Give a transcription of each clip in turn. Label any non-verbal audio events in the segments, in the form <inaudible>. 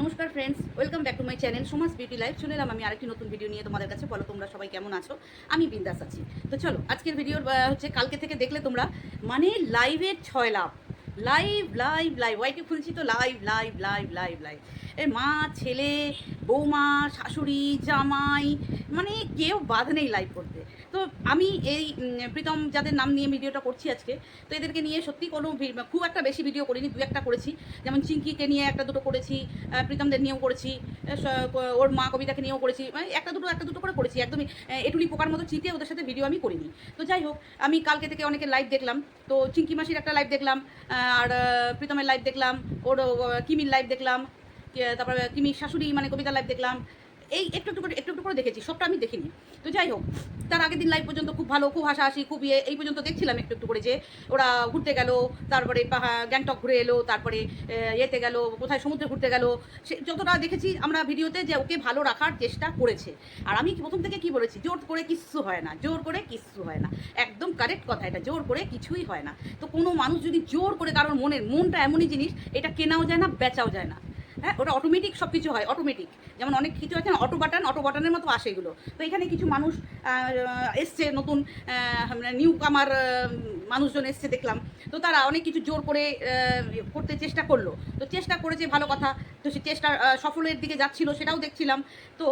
নমস্কার friends welcome back to my channel Samaj beauty life চলে এলাম আমি আরেকটি নতুন ভিডিও নিয়ে তোমাদের কাছে। বলো, তোমরা সবাই কেমন আছো? আমি বিন্দাস আছি। তো চলো, আজকের ভিডিওর হচ্ছে কালকে থেকে দেখলে তোমরা মানে লাইভের ছয় লাভ। লাইভ লাইভ লাইভ ওয়াইটি খুলছি তো live live live live live এ মা, ছেলে, বৌমা, শাশুড়ি, জামাই মানে কেউ বাধ নেই লাইভ করতে। তো আমি এই প্রীতম যাদের নাম নিয়ে ভিডিওটা করছি আজকে, তো এদেরকে নিয়ে সত্যি কোনো খুব একটা বেশি ভিডিও করিনি, দু একটা করেছি। যেমন চিঙ্কিকে নিয়ে একটা দুটো করেছি প্রীতমদের নিয়েও করেছি ওর মা কবিতাকে নিয়েও করেছি মানে একটা দুটো একটা দুটো করে করেছি, একদমই এটুলি পোকার মতো চিটে ওদের সাথে ভিডিও আমি করিনি। তো যাই হোক, আমি কালকে থেকে অনেকে লাইভ দেখলাম, তো চিঙ্কি মাসির একটা লাইভ দেখলাম আর প্রীতমের লাইভ দেখলাম, ওর কিমির লাইভ দেখলাম তারপরে, কিমির শাশুড়ি মানে কবিতা লাইভ দেখলাম এই একটু একটু করে, একটু একটু করে দেখেছি, সবটা আমি দেখিনি। তো যাই হোক, তার আগের দিন লাইভ পর্যন্ত খুব ভালো, খুব হাসাহাসি, খুব ইয়ে এই পর্যন্ত দেখছিলাম একটু একটু করে যে ওরা ঘুরতে গেল, তারপরে গ্যাংটক ঘুরে এলো, তারপরে ইয়েতে গেল, কোথায় সমুদ্রে ঘুরতে গেল। সে যতটা দেখেছি আমরা ভিডিওতে যে ওকে ভালো রাখার চেষ্টা করেছে। আর আমি প্রথম থেকে কি বলেছি, জোর করে কিচ্ছু হয় না, জোর করে কিচ্ছু হয় না। একদম কারেক্ট কথা এটা, জোর করে কিছুই হয় না। তো কোনো মানুষ যদি জোর করে কারোর মনের, মনটা এমনই জিনিস, এটা কেনাও যায় না, বেচাও যায় না। হ্যাঁ ওটা অটোমেটিক সব কিছু হয় অটোমেটিক যেমন অনেক কিছু আছে অটো বাটন অটো বাটনের মতো আসে এগুলো। তো এখানে কিছু মানুষ এসছে, নতুন নিউ কামার মানুষজন এসছে দেখলাম। তো তারা অনেক কিছু জোর করে করতে চেষ্টা করল। তো চেষ্টা করেছে, ভালো কথা। তো সে চেষ্টা সফলের দিকে যাচ্ছিল, সেটাও দেখছিলাম। তো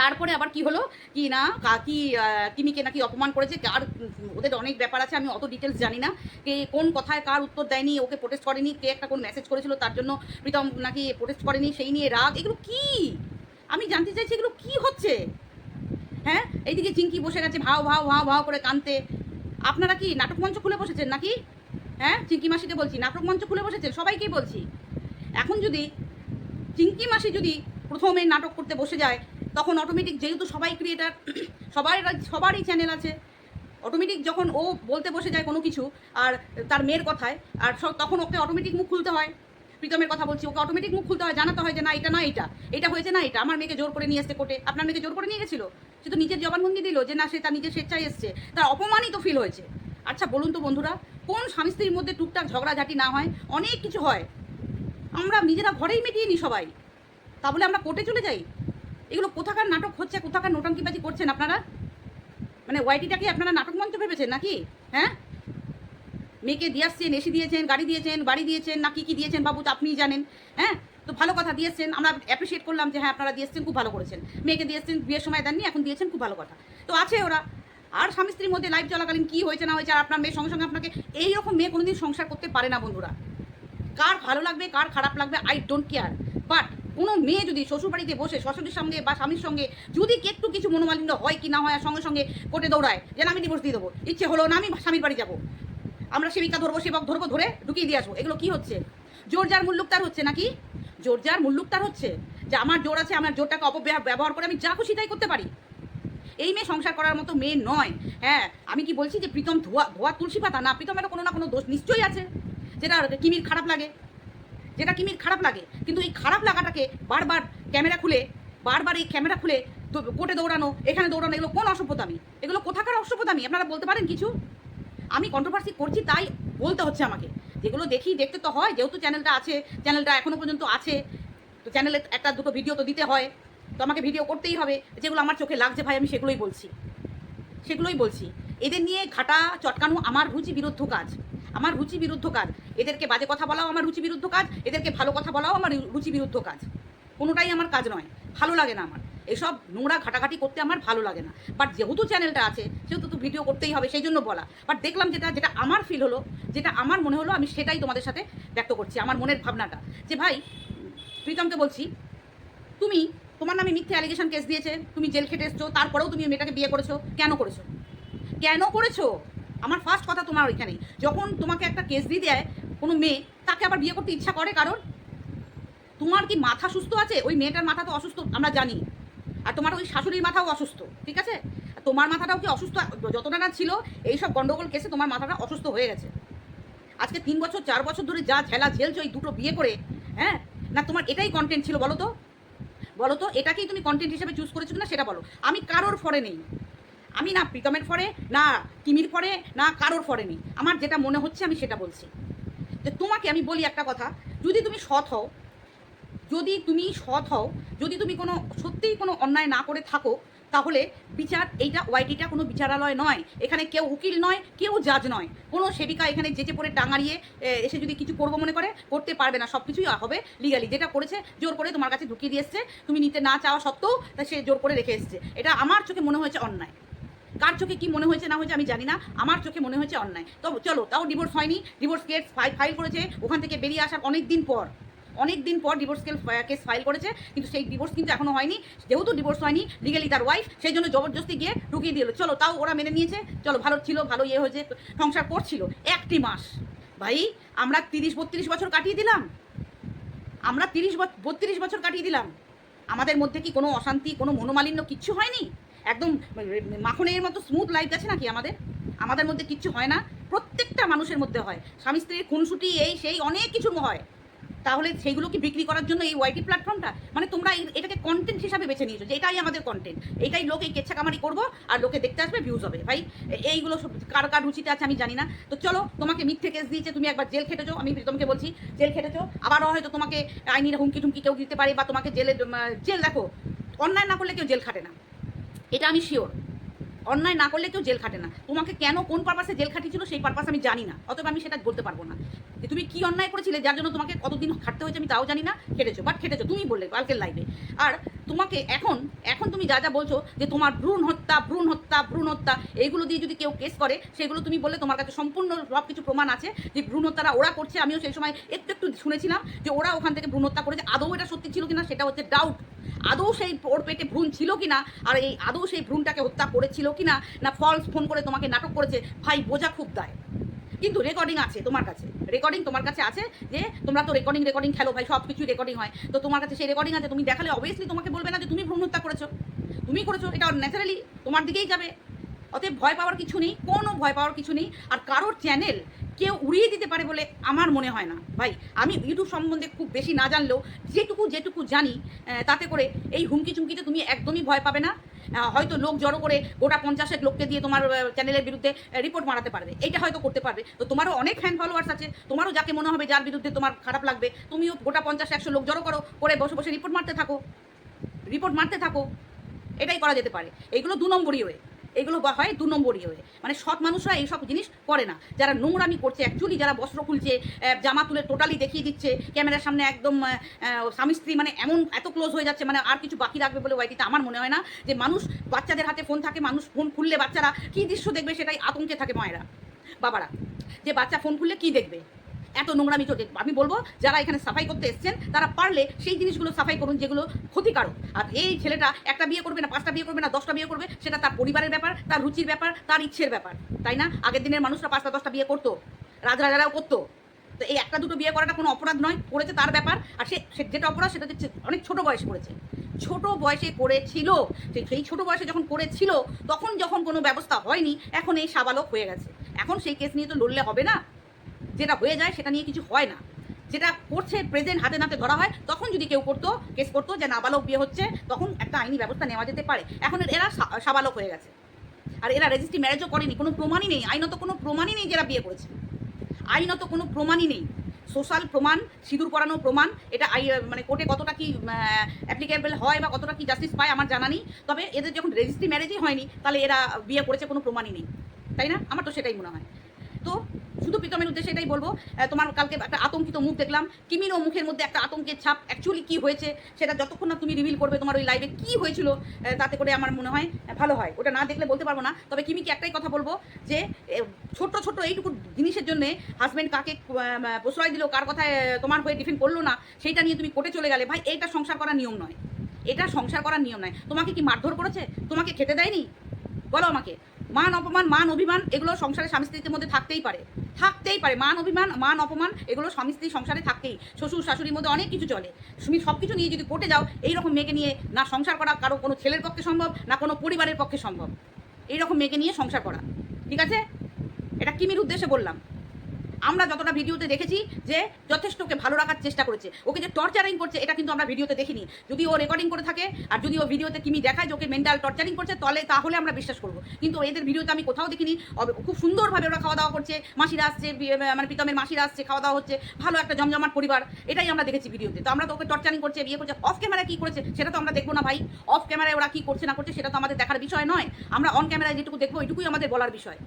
তারপরে আবার কি হলো? কি না কাকি কিমিকে নাকি অপমান করেছে? কার ওদের অনেক ব্যাপার আছে, আমি অত ডিটেলস জানি না। কে কোন কথায় কার উত্তর দেয়নি, ওকে প্রোটেস্ট করেনি, কে একটা কোন মেসেজ করেছিল, তার জন্য প্রীতম নাকি প্রোটেস্ট করেনি, সেই নিয়ে রাগ, এগুলো কি? আমি জানতে চাইছি এগুলো কি হচ্ছে? হ্যাঁ? এইদিকে চিঙ্কি বসে গেছে, ভাও ভাও ভাও ভাও করে কানতে আপনারা কি নাটক মঞ্চ খুলে বসেছেন নাকি? হ্যাঁ? চিঙ্কি মাসিকে বলছি, নাটক মঞ্চ খুলে বসেছেন? সবাইকেই বলছি। এখন যদি চিঙ্কি মাসি যদি প্রথমে নাটক করতে বসে যায় তখন অটোমেটিক যেহেতু সবাই ক্রিয়েটার <clears throat> সবাই সবারই চ্যানেল আছে। অটোমেটিক যখন ও বলতে বসে যায় কোনো কিছু, আর তার মেয়ের কথায়, আর তখন ওকে অটোমেটিক মুখ খুলতে হয়। প্রীতমের কথা বলছি, ওকে অটোমেটিক মুখ খুলতে হয়, জানাতে হয় যে না, এটা না, এটা। এটা হয়েছে না, এটা। আমার মেয়েকে জোর করে নিয়ে এসছে কোর্টে। আপনার মেয়েকে জোর করে নিয়ে গেছিল? সে তো নিজের জবানবন্দি দিল যে না, সে তার নিজের স্বেচ্ছায় এসছে। তার অপমানিত ফিল হয়েছে। আচ্ছা বলুন তো বন্ধুরা, কোন স্বামী স্ত্রীর মধ্যে টুকটাক ঝগড়াঝাটি না হয়? অনেক কিছু হয়। আমরা নিজেরা ঘরেই মিটিয়ে নিই সবাই। তা বলে আমরা কোর্টে চলে যাই? এগুলো কোথাকার নাটক হচ্ছে, কোথাকার নোটঙ্কিবাজি করছেন আপনারা? মানে ওয়াইটিটাকে আপনারা নাটক মঞ্চ ভেবেছেন নাকি? হ্যাঁ? মেয়েকে দিয়ে আসছেন, এসি দিয়েছেন, গাড়ি দিয়েছেন, বাড়ি দিয়েছেন, না কি কী দিয়েছেন বাবু, তো আপনিই জানেন হ্যাঁ? তো ভালো কথা দিয়েছেন আমরা অ্যাপ্রিসিয়েট করলাম যে হ্যাঁ আপনারা দিয়েছেন খুব ভালো করেছেন। মেয়েকে দিয়েছেন বিয়ের সময় দেননি, এখন দিয়েছেন, খুব ভালো কথা। তো আছে ওরা। আর স্বামী স্ত্রীর মধ্যে লাইফ চলাকালীন কী হয়েছে, না হয়েছে, আর আপনার মেয়ের সঙ্গে সঙ্গে আপনাকে এইরকম মেয়ে কোনোদিন সংসার করতে পারে না বন্ধুরা। কার ভালো লাগবে, কার খারাপ লাগবে আই ডোন্ট কেয়ার বাট কোনো মেয়ে যদি শ্বশুরবাড়িতে বসে শ্বশুরের সঙ্গে বা স্বামীর সঙ্গে যদি একটু কিছু মনোমালিন্য হয় কি না হয় সঙ্গে সঙ্গে কোর্টে দৌড়ায় যে আমি ডিভোর্স দিয়ে দেবো, ইচ্ছে হলো না, আমি স্বামীর বাড়ি যাব। আমরা সেবিকা ধরবো সেবক ধরবো ধরে ঢুকিয়ে দিয়ে আসব। এগুলো কি হচ্ছে? জোর যার মুল্লুক তার হচ্ছে নাকি? জোর যার মুল্লুক তার হচ্ছে যে আমার জোর আছে, আমার জোরটাকে অপব্যবহার ব্যবহার করে আমি যা খুশি তাই করতে পারি। এই মেয়ে সংসার করার মতো মেয়ে নয়। হ্যাঁ আমি কি বলছি যে প্রীতম ধোয়া ধোয়া তুলসী পাতা? না প্রীতমের কোনো না কোনো দোষ নিশ্চয়ই আছে। যেটা কিমির খারাপ লাগে। যেটা কিমির খারাপ লাগে? কিন্তু এই খারাপ লাগাটাকে বারবার ক্যামেরা খুলে, বারবার এই ক্যামেরা খুলে কোর্টে দৌড়ানো, এখানে দৌড়ানো, এগুলো কোন অসভ্যতামি? এগুলো কোথাকার অসভ্যতামি? আপনারা বলতে পারেন কিছু? আমি কন্ট্রোভার্সি করছি, তাই বলতে হচ্ছে আমাকে। যেগুলো দেখি, দেখতে তো হয়, যেহেতু চ্যানেলটা আছে চ্যানেলটা এখনও পর্যন্ত আছে, তো চ্যানেলে একটা দুটো ভিডিও তো দিতে হয়, তো আমাকে ভিডিও করতেই হবে। যেগুলো আমার চোখে লাগছে ভাই, আমি সেগুলোই বলছি। সেগুলোই বলছি। এদের নিয়ে ঘাটা, চটকানো আমার রুচি বিরুদ্ধ কাজ। আমার রুচি বিরুদ্ধ কাজ। এদেরকে বাজে কথা বলাও আমার রুচি বিরুদ্ধ কাজ, এদেরকে ভালো কথা বলাও আমার রুচি বিরুদ্ধ কাজ। কোনোটাই আমার কাজ নয়, ভালো লাগে না আমার। এসব নোংরা ঘাটাঘাটি করতে আমার ভালো লাগে না। বাট যেহেতু চ্যানেলটা আছে, সেহেতু তো ভিডিও করতেই হবে, সেই জন্য বলা। বাট দেখলাম যেটা যেটা আমার ফিল হলো, যেটা আমার মনে হলো, আমি সেটাই তোমাদের সাথে ব্যক্ত করছি, আমার মনের ভাবনাটা। যে ভাই, প্রীতমকে বলছি, তুমি, তোমার নামে মিথ্যে অ্যালিগেশন কেস দিয়েছে, তুমি জেল খেটে এসছো তারপরেও তুমি মেয়েটাকে বিয়ে করেছ। কেন করেছ? কেন করেছ? আমার ফার্স্ট কথা তোমার ওইখানে যখন তোমাকে একটা কেস দিয়ে দেয় কোনো মেয়ে, তাকে আবার বিয়ে করতে ইচ্ছা করে কারণ তোমার কি মাথা সুস্থ আছে? ওই মেয়েটার মাথা তো অসুস্থ, আমরা জানি। আর তোমার ওই শাশুড়ির মাথাও অসুস্থ, ঠিক আছে? তোমার মাথাটাও কি অসুস্থ? যতটা না ছিল এই সব গন্ডগোল কেসে তোমার মাথাটা অসুস্থ হয়ে গেছে। আজকে তিন বছর, চার বছর ধরে যা ঝেলা ঝেলছো এই দুটো বিয়ে করে হ্যাঁ? না, তোমার এটাই কন্টেন্ট ছিল বলো তো? বলো তো, এটাকেই তুমি কন্টেন্ট হিসেবে চুজ করেছ না সেটা বলো। আমি কারোর ফরে নেই। আমি না প্রীতমের ফরে, না কিমির ফরে, না কারোর ফরে নেই। আমার যেটা মনে হচ্ছে আমি সেটা বলছি। যে তোমাকে আমি বলি একটা কথা, যদি তুমি সৎ হও, যদি তুমি সৎ হও, যদি তুমি কোনো, সত্যিই কোনো অন্যায় না করে থাকো, তাহলে বিচার এইটা, ওয়াইটিটা কোনো বিচারালয় নয়। এখানে কেউ উকিল নয়, কেউ জাজ নয়। কোনো সেবিকা এখানে যেচে পড়ে ডাঙাড়িয়ে এসে যদি কিছু করব মনে করে, করতে পারবে না। সব কিছুই হবে লিগালি যেটা করেছে, জোর করে তোমার কাছে ঢুকিয়ে দিয়ে এসছে। তুমি নিতে না চাওয়া সত্ত্বেও, তা সে জোর করে রেখে এসছে। এটা আমার চোখে মনে হয়েছে অন্যায়। কার চোখে কি মনে হয়েছে, না হয়েছে আমি জানি না। আমার চোখে মনে হয়েছে অন্যায়। তো চলো, তাও ডিভোর্স হয়নি। ডিভোর্স কেস ফাইল করেছে। ওখান থেকে বেরিয়ে আসার অনেক দিন পর অনেক দিন পর ডিভোর্স কেস ফাইল করেছে। কিন্তু সেই ডিভোর্স কিন্তু এখনও হয়নি। যেহেতু ডিভোর্স হয়নি লিগালি তার ওয়াইফ সেই জন্য জবরদস্তি গিয়ে ঢুকিয়ে দিল। চলো, তাও ওরা মেনে নিয়েছে। চলো, ভালো ছিল, ভালো ইয়ে হয়েছে, সংসার করছিল। একটি মাস। ভাই, আমরা তিরিশ বত্রিশ বছর কাটিয়ে দিলাম। আমরা তিরিশ বত্রিশ বছর কাটিয়ে দিলাম। আমাদের মধ্যে কি কোনো অশান্তি, কোনো মনোমালিন্য কিচ্ছু হয়নি? একদম মাখনের মতো স্মুথ লাইফ গেছে নাকি আমাদের? আমাদের মধ্যে কিচ্ছু হয় না। প্রত্যেকটা মানুষের মধ্যে হয়। স্বামী স্ত্রীর খুনসুটি, এই, সেই, অনেক কিছু হয়। তাহলে সেইগুলো কি বিক্রি করার জন্য এই ওয়াইটি প্ল্যাটফর্মটা মানে তোমরা এটাকে কন্টেন্ট হিসাবে বেছে নিয়েছো যে এটাই আমাদের কন্টেন্ট এটাই লোক এই কেচ্ছা কামারি করব আর লোকে দেখতে আসবে ভিউজ হবে। ভাই এইগুলো সব কার কার রুচিতে আছে আমি জানি না। তো চলো, তোমাকে মিথ্যে কেস দিয়েছে, তুমি একবার জেল খেটেছো, আমি তোমাকে বলছি, জেল খেটেছো। আবারও হয়তো তোমাকে আইনির হুমকি টুমকি কেউ দিতে পারে বা তোমাকে জেলে জেল দেখো, অন্যায় না করলে কেউ জেল খাটে না। এটা আমি শিওর অন্যায় না করলে কেউ জেল খাটে না। তোমাকে কেন কোন পারপাসে জেল খাটিয়েছিল সেই পারপাস আমি জানি না। অতএব আমি সেটা বলতে পারব না। যে তুমি কি অন্যায় করেছিলে, যার জন্য তোমাকে কতদিন খাটতে হয়েছে আমি তাও জানি না। খেটেছো বাট খেটেছো তুমি বললে কালকের লাইভে আর তোমাকে এখন এখন তুমি যা যা বলছো যে তোমার ভ্রূণ হত্যা ভ্রূণ হত্যা ভ্রূণ হত্যা এইগুলো দিয়ে যদি কেউ কেস করে, সেগুলো তুমি বললে তোমার কাছে সম্পূর্ণ সব কিছু প্রমাণ আছে যে ভ্রূণ হত্যারা ওরা করছে। আমিও সেই সময় একটু একটু শুনেছিলাম যে ওরা ওখান থেকে ভ্রূণ হত্যা করেছে। আদৌ এটা সত্যি ছিল কিনা সেটা হচ্ছে ডাউট আদৌ সেই ওর পেটে ভ্রূণ ছিল কি না আর এই আদৌ সেই ভ্রূণটাকে হত্যা করেছিল কিনা? না ফলস ফোন করে তোমাকে নাটক করেছে? ভাই, বোঝা খুব দায়। কিন্তু রেকর্ডিং আছে তোমার কাছে। রেকর্ডিং তোমার কাছে আছে যে তোমরা তো রেকর্ডিং রেকর্ডিং খেলো ভাই সব কিছুই রেকর্ডিং হয়। তো তোমার কাছে সেই রেকর্ডিং আছে, তুমি দেখালে অবভিয়াসলি তোমাকে বলবে না যে তুমি ভ্রূণ হত্যা করেছ। তুমি করেছ, এটা ন্যাচারালি তোমার দিকেই যাবে। অতএব ভয় পাওয়ার কিছু নেই, কোনো ভয় পাওয়ার কিছু নেই, আর কারোর চ্যানেল কেউ উড়িয়ে দিতে পারে বলে আমার মনে হয় না। ভাই, আমি ইউটিউব সম্বন্ধে খুব বেশি না জানলেও যেটুকু যেটুকু জানি তাতে করে এই হুমকি চুমকিতে তুমি একদমই ভয় পাবে না। হয়তো লোক জড়ো করে গোটা পঞ্চাশেক লোককে দিয়ে তোমার চ্যানেলের বিরুদ্ধে রিপোর্ট মারাতে পারবে। এটা হয়তো করতে পারবে। তো তোমারও অনেক ফ্যান ফলোয়ার্স আছে, তোমারও যাকে মনে হবে যার বিরুদ্ধে তোমার খারাপ লাগবে, তুমিও গোটা পঞ্চাশ, একশো লোক জড়ো করো, করে বসে বসে রিপোর্ট মারতে থাকো। রিপোর্ট মারতে থাকো। এটাই করা যেতে পারে। এগুলো দু নম্বরই হয়ে এগুলো হয় দু নম্বরই হয়ে। মানে সৎ মানুষরা এইসব জিনিস করে না। যারা নোংরামি করছে অ্যাকচুয়ালি যারা বস্ত্র খুলছে জামা তুলে টোটালি দেখিয়ে দিচ্ছে, ক্যামেরার সামনে একদম স্বামী স্ত্রী মানে এমন এত ক্লোজ হয়ে যাচ্ছে মানে আর কিছু বাকি রাখবে বলে ওয়াইটিতে আমার মনে হয় না যে মানুষ, বাচ্চাদের হাতে ফোন থাকে, মানুষ ফোন খুললে বাচ্চারা কী দৃশ্য দেখবে সেটাই আতঙ্কে থাকে মায়েরা, বাবারা। যে বাচ্চা ফোন খুললে কী দেখবে? এত নোংরামি চলছে আমি বলব, যারা এখানে সাফাই করতে এসছেন, তারা পারলে সেই জিনিসগুলো সাফাই করুন যেগুলো ক্ষতিকারক। আর এই ছেলেটা একটা বিয়ে করবে না, পাঁচটা বিয়ে করবে না, দশটা বিয়ে করবে, সেটা তার পরিবারের ব্যাপার, তার রুচির ব্যাপার, তার ইচ্ছের ব্যাপার। তাই না? আগের দিনের মানুষরা পাঁচটা, দশটা বিয়ে করতো, রাজরাজারাও করতো। তো এই একটা দুটো বিয়ে করাটা কোনো অপরাধ নয়, করেছে তার ব্যাপার। আর সে যেটা অপরাধ, সেটা হচ্ছে অনেক ছোট বয়সে করেছে। ছোট বয়সে করেছিল। সেই ছোট বয়সে যখন করেছিল, তখন যখন কোনো ব্যবস্থা হয়নি, এখন এই সাবালক হয়ে গেছে। এখন সেই কেস নিয়ে তো লড়লে হবে না। যেটা হয়ে যায় সেটা নিয়ে কিছু হয় না। যেটা করছে প্রেজেন্ট হাতে নাতে ধরা হয়, তখন যদি কেউ করতো কেস করতো যে নাবালক বিয়ে হচ্ছে, তখন একটা আইনি ব্যবস্থা নেওয়া যেতে পারে। এখন এরা সাবালক হয়ে গেছে। আর এরা রেজিস্ট্রি ম্যারেজও করেনি, কোনো প্রমাণই নেই। আইনত কোনো প্রমাণই নেই যারা বিয়ে করেছে। আইনত কোনো প্রমাণই নেই। সোশ্যাল প্রমাণ, সিঁদুর পরানোর প্রমাণ, এটা আই মানে কোর্টে কতটা কি অ্যাপ্লিকেবল হয় বা কতটা কি জাস্টিস পায় আমার জানা নেই। তবে এদের যখন রেজিস্ট্রি ম্যারেজই হয়নি, তাহলে এরা বিয়ে করেছে, কোনো প্রমাণই নেই। তাই না? আমার তো সেটাই মনে হয়। তো শুধু প্রীতমের উদ্দেশ্যে এটাই বলব তোমার কালকে একটা আতঙ্কিত মুখ দেখলাম। কিমিরও মুখের মধ্যে একটা আতঙ্কের ছাপ অ্যাকচুয়ালি কি হয়েছে, সেটা যতক্ষণ না তুমি রিভিল করবে তোমার ওই লাইভে কি হয়েছিল তাতে করে আমার মনে হয় ভালো হয়। ওটা না দেখলে বলতে পারব না, তবে কিমিকে একটাই কথা বলব যে ছোট্ট ছোট্ট এইটুকু জিনিসের জন্য হাজব্যান্ড কাকে প্রশ্রয় দিল, কার কথায় তোমার হয়ে ডিফেন্ড করল না, সেইটা নিয়ে তুমি কোর্টে চলে গেলে, ভাই এইটা সংসার করার নিয়ম নয়। এটা সংসার করার নিয়ম নয়। তোমাকে কি মারধর করেছে? তোমাকে খেতে দেয়নি? বলো আমাকে। মান অপমান, মান অভিমান, এগুলো সংসারে স্বামী স্ত্রীর মধ্যে থাকতেই পারে। থাকতেই পারে। মান অভিমান, মান অপমান, এগুলো স্বামী স্ত্রী সংসারে থাকতেই। শ্বশুর, শাশুড়ির মধ্যে অনেক কিছু চলে। তুমি সব কিছু নিয়ে যদি কোর্টে যাও, এইরকম মেয়েকে নিয়ে না সংসার করা কারও কোনো ছেলের পক্ষে সম্ভব, না কোনো পরিবারের পক্ষে সম্ভব। এইরকম মেয়েকে নিয়ে সংসার করা। ঠিক আছে? এটা কিমির উদ্দেশ্যে বললাম। আমরা যতটা ভিডিওতে দেখেছি যে যথেষ্ট ওকে ভালো রাখার চেষ্টা করেছে, ওকে যে টর্চারিং করছে, এটা কিন্তু আমরা ভিডিওতে দেখিনি। যদি ও রেকর্ডিং করে থাকে আর যদি ও ভিডিওতে কিমি দেখায় যে ওকে মেন্টাল টর্চারিং করছে, তাহলে তাহলে আমরা বিশ্বাস করব। কিন্তু এদের ভিডিওতে আমি কোথাও দেখিনি। খুব সুন্দরভাবে ওরা খাওয়া দাওয়া করছে, মাসিরা আসছে মানে প্রীতমের মাসিরা আসছে, খাওয়া দাওয়া হচ্ছে, ভালো একটা জমজমাট পরিবার, এটাই আমরা দেখেছি ভিডিওতে। তো আমরা তো ওকে টর্চারিং করছে, বিয়ে করছে অফ ক্যামেরা কি করেছে, সেটা তো আমরা দেখব না ভাই। অফ ক্যামেরায় ওরা কি করছে না করছে, সেটা তো আমাদের দেখার বিষয় নয়। আমরা অন ক্যামেরায় যেটুকু দেখব এটুকুই আমাদের বলার বিষয়।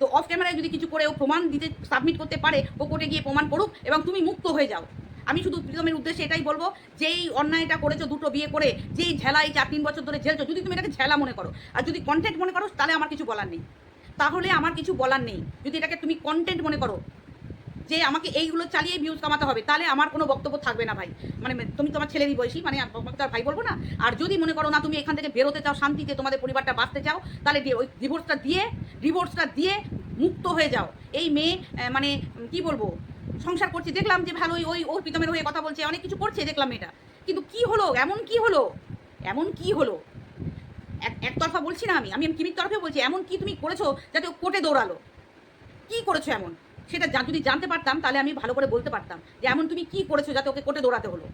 তো অফ ক্যামেরায় যদি কিছু করে ও প্রমাণ দিতে সাবমিট করতে পারে, ও কোর্টে গিয়ে প্রমাণ করুক এবং তুমি মুক্ত হয়ে যাও। আমি শুধু প্রীতমের উদ্দেশ্যে এটাই বলব যে এই অন্যায়টা করেছ, দুটো বিয়ে করে, যেই ঝেলা এই চার, তিন বছর ধরে ঝেলছো, যদি তুমি এটাকে ঝেলা মনে করো, আর যদি কন্টেন্ট মনে করো, তাহলে আমার কিছু বলার নেই। তাহলে আমার কিছু বলার নেই। যদি এটাকে তুমি কন্টেন্ট মনে করো যে আমাকে এইগুলো চালিয়ে ভিউজ কামাতে হবে, তাহলে আমার কোনো বক্তব্য থাকবে না ভাই। মানে তুমি তোমার ছেলেরই বয়সী মানে আমাকে তো আর ভাই বলব না। আর যদি মনে করো না তুমি এখান থেকে বেরোতে চাও, শান্তিতে তোমাদের পরিবারটা বাঁচতে চাও, তাহলে ওই ডিভোর্সটা দিয়ে ডিভোর্সটা দিয়ে মুক্ত হয়ে যাও। এই মেয়ে মানে কি বলব, সংসার করছে। দেখলাম যে ভালোই ওই ওর প্রীতমের হয়ে কথা বলছে, অনেক কিছু করছে দেখলাম এটা কিন্তু কি হলো? এমন কি হলো? এমন কি হলো? এক, একতরফা বলছি না আমি আমি কিমির তরফে বলছি, এমন কি তুমি করেছ যাতে ও কোর্টে দৌড়ালো? কি করেছ এমন? সেটা যদি জানতে পারতাম, তাহলে আমি ভালো করে বলতে পারতাম যে এমন তুমি কি করেছ যাতে ওকে কোর্টে দৌড়াতে হলো।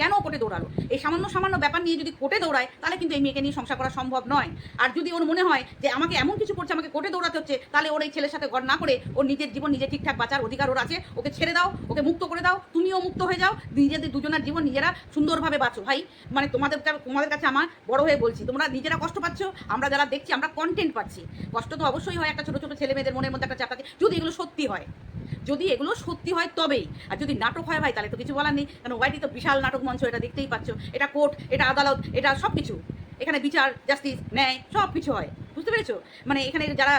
কেন কোর্টে দৌড়ালো? এই সামান্য সামান্য ব্যাপার নিয়ে যদি কোর্টে দৌড়ায়, তাহলে কিন্তু এই মেয়েকে নিয়ে সংসার করা সম্ভব নয়। আর যদি ওর মনে হয় যে আমাকে এমন কিছু করছে, আমাকে কোর্টে দৌড়াতে হচ্ছে, তাহলে ওর এই ছেলের সাথে ঘর না করে ওর নিজের জীবন নিজে ঠিকঠাক বাঁচার অধিকার ওর আছে। ওকে ছেড়ে দাও, ওকে মুক্ত করে দাও, তুমিও মুক্ত হয়ে যাও, নিজেদের দুজনের জীবন নিজেরা সুন্দরভাবে বাঁচো। ভাই মানে তোমাদের তোমাদের কাছে আমার বড় হয়ে বলছি, তোমরা নিজেরা কষ্ট পাচ্ছ, আমরা যারা দেখছি, আমরা কন্টেন্ট পাচ্ছি। কষ্ট তো অবশ্যই হয় একটা ছোটো ছোটো ছেলে মেয়েদের মনের মধ্যে একটা চাপ থাকে যদি এগুলো সত্যি হয়। যদি এগুলো সত্যি হয় তবেই। আর যদি নাটক হয় ভাই, তাহলে তো কিছু বলার নেই। কারণ ওয়াইটি তো বিশাল নাটক মঞ্চ, এটা দেখতেই পাচ্ছ। এটা কোর্ট, এটা আদালত, এটা সব কিছু এখানে বিচার, জাস্টিস, ন্যায় সব কিছু হয়। বুঝতে পেরেছ? মানে এখানে যারা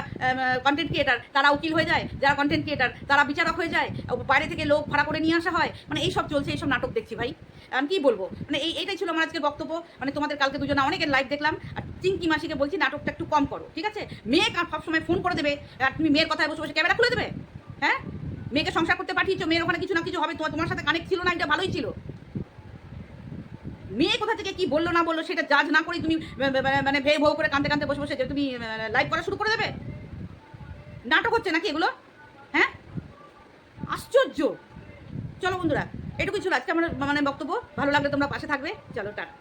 কন্টেন্ট ক্রিয়েটার তারা উকিল হয়ে যায়। যারা কন্টেন্ট ক্রিয়েটার তারা বিচারক হয়ে যায়। বাইরে থেকে লোক ভাড়া করে নিয়ে আসা হয়। মানে এইসব চলছে, এইসব নাটক দেখছি ভাই। আমি কি বলব? মানে এই, এইটাই ছিল আমার আজকের বক্তব্য। মানে তোমাদের কালকে দুজনে অনেকের লাইভ দেখলাম। আর চিঙ্কি মাসিকে বলছি নাটকটা একটু কম করো, ঠিক আছে? মেয়ে সবসময় ফোন করে দেবে। আর তুমি মেয়ের কথায় বসে বসে ক্যামেরা খুলে দেবে? হ্যাঁ? মেয়েকে সংসার করতে পাঠিয়েছো, মেয়ের ওখানে কিছু না কিছু হবে, তোমার সাথে কানেক্ট ছিল না, এটা ভালোই ছিল। মেয়ে কোথা থেকে কি বলল না বলল সেটা জাজ না করেই তুমি মানে ভে ভৌ করে কাঁদতে কাঁদতে বসে বসে যে তুমি লাইভ করা শুরু করে দেবে? নাটক হচ্ছে নাকি এগুলো? হ্যাঁ? আশ্চর্য! চলো বন্ধুরা, এটুকুই ছিল আজকে আমার মানে বক্তব্য। ভালো লাগলে তোমরা পাশে থাকবে। চলো, টাটা।